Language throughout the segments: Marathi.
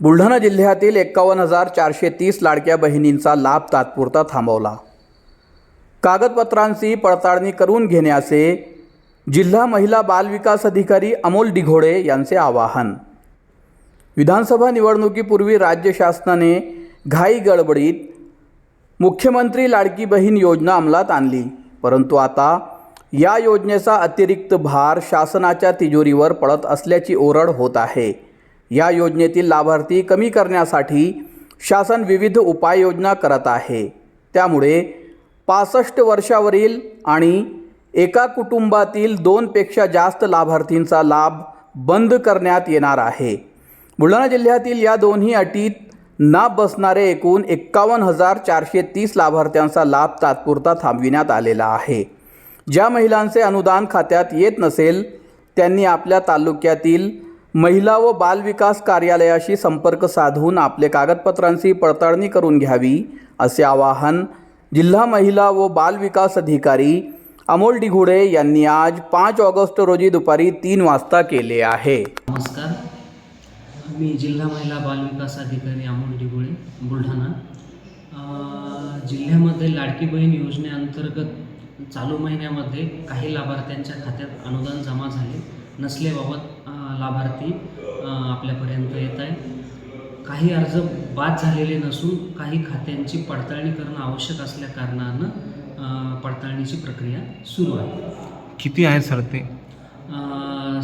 बुलढाणा जिल्ह्यातील एकावन्न हजार चारशे तीस लाडक्या बहिणींचा लाभ तात्पुरता थांबवला. कागदपत्रांची पडताळणी करून घेण्याचे जिल्हा महिला बालविकास अधिकारी अमोल डिघोडे यांचे आवाहन. विधानसभा निवडणुकीपूर्वी राज्य शासनाने घाई गडबडीत मुख्यमंत्री लाडकी बहीण योजना अंमलात आणली. परंतु आता या योजनेचा अतिरिक्त भार शासनाच्या तिजोरीवर पडत असल्याची ओरड होत आहे. या योजनेतील लाभार्थी कमी करण्यासाठी शासन विविध उपाययोजना करत आहे. त्यामुळे पासष्ट वर्षावरील आणि एका कुटुंबातील दोनपेक्षा जास्त लाभार्थींचा लाभ बंद करण्यात येणार आहे. बुलढाणा जिल्ह्यातील या दोन्ही अटीत ना बसणारे एकूण एक्कावन्न हजार चारशे तीस लाभार्थ्यांचा लाभ तात्पुरता थांबविण्यात आलेला आहे. ज्या महिलांचे अनुदान खात्यात येत नसेल त्यांनी आपल्या तालुक्यातील महिला व बालविकास कार्यालयाशी संपर्क साधून आपले कागदपत्रांची पडताळणी करून घ्यावी असे आवाहन जिल्हा महिला व बालविकास अधिकारी अमोल डिघुडे यांनी आज पाच ऑगस्ट रोजी दुपारी तीन वाजता केले आहे. नमस्कार. मी जिल्हा महिला बालविकास अधिकारी अमोल डिगोळे बुलढाणा. जिल्ह्यामध्ये लाडकी बहीण योजनेअंतर्गत चालू महिन्यामध्ये काही लाभार्थ्यांच्या खात्यात अनुदान जमा झाले. नसल्याबाबत लाभार्थी आपल्यापर्यंत येत आहे काही अर्ज बाद झालेले नसून काही खात्यांची पडताळणी करणं आवश्यक असल्या कारणानं पडताळणीची प्रक्रिया सुरू आहे. किती आहे सर ते?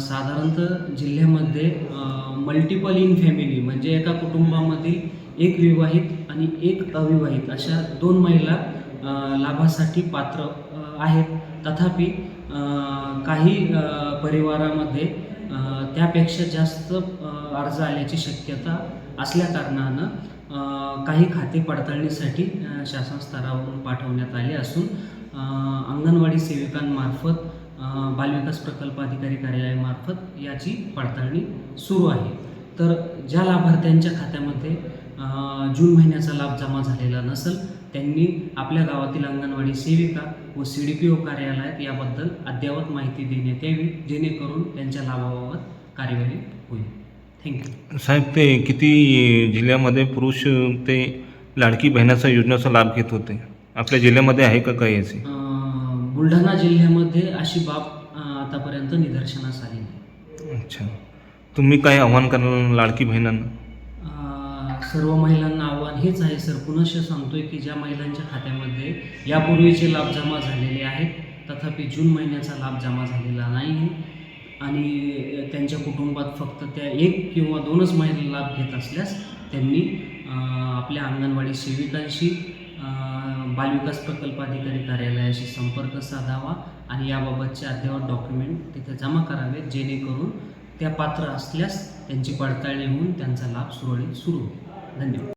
साधारणतः जिल्ह्यामध्ये मल्टिपल इन फॅमिली म्हणजे एका कुटुंबामधील एक विवाहित आणि एक अविवाहित अशा दोन महिला लाभासाठी पात्र आहेत. तथापि काही परिवारामध्ये त्यापेक्षा जास्त अर्ज आल्याची शक्यता असल्या कारणानं काही खाते पडताळणीसाठी शासन स्तरावरून पाठवण्यात आले असून अंगणवाडी सेविकांमार्फत बालविकास प्रकल्प अधिकारी कार्यालयामार्फत याची पडताळणी सुरू आहे. तर ज्या लाभार्थ्यांच्या खात्यामध्ये जून महिन्याचा लाभ जमा झालेला नसेल त्यांनी आपल्या गावातील अंगणवाडी सेविका व सी डी पी ओ कार्यालयात याबद्दल अद्ययावत माहिती देण्यात यावी जेणेकरून त्यांच्या लाभाबाबत कार्यवाही होईल. थँक्यू साहेब ते किती जिल्ह्यामध्ये पुरुष ते लाडकी बहिणाचा योजनेचा लाभ घेत होते. आपल्या जिल्ह्यामध्ये आहे का काही याचे बुलढाणा जिल्ह्यामध्ये अशी बाब आतापर्यंत निदर्शनास आली नाही. अच्छा. तुम्ही काय आव्हान कराल लाडकी बहिणांना? सर्व महिलांना आव्हान हेच आहे सर. पुनश्च सांगतोय की ज्या महिलांच्या खात्यामध्ये यापूर्वीचे लाभ जमा झालेले आहेत तथापि जून महिन्याचा लाभ जमा झालेला नाही. आणि त्यांच्या कुटुंबात फक्त त्या एक किंवा दोनच महिला लाभ घेत असल्यास त्यांनी आपल्या अंगणवाडी सेविकांशी बालविकास प्रकल्प अधिकारी कार्यालयाशी संपर्क साधावा आणि याबाबतचे अद्ययावत डॉक्युमेंट तिथे जमा करावेत जेणेकरून त्या पात्र असल्यास त्यांची पडताळणी होऊन त्यांचा लाभ सुरळीत सुरू होईल. धन्यवाद.